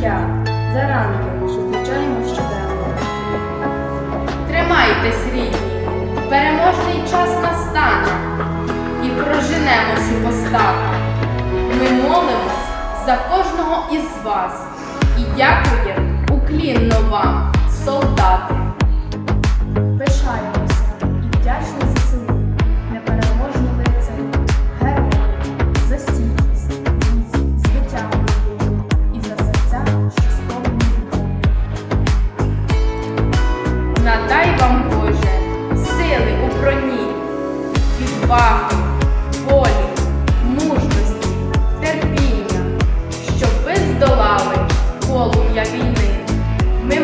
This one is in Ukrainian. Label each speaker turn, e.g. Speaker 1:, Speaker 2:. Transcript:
Speaker 1: життя, заранки зустрічаємо щоденно.
Speaker 2: Тримайтесь, рідні, переможний час настане і проженемо всі постаки. Ми молимось за кожного із вас і дякуємо уклінно вам, солдати. дай вам, Боже, сили у броні, відваги, волі, мужності, терпіння, щоб ви здолали полум'я війни. Ми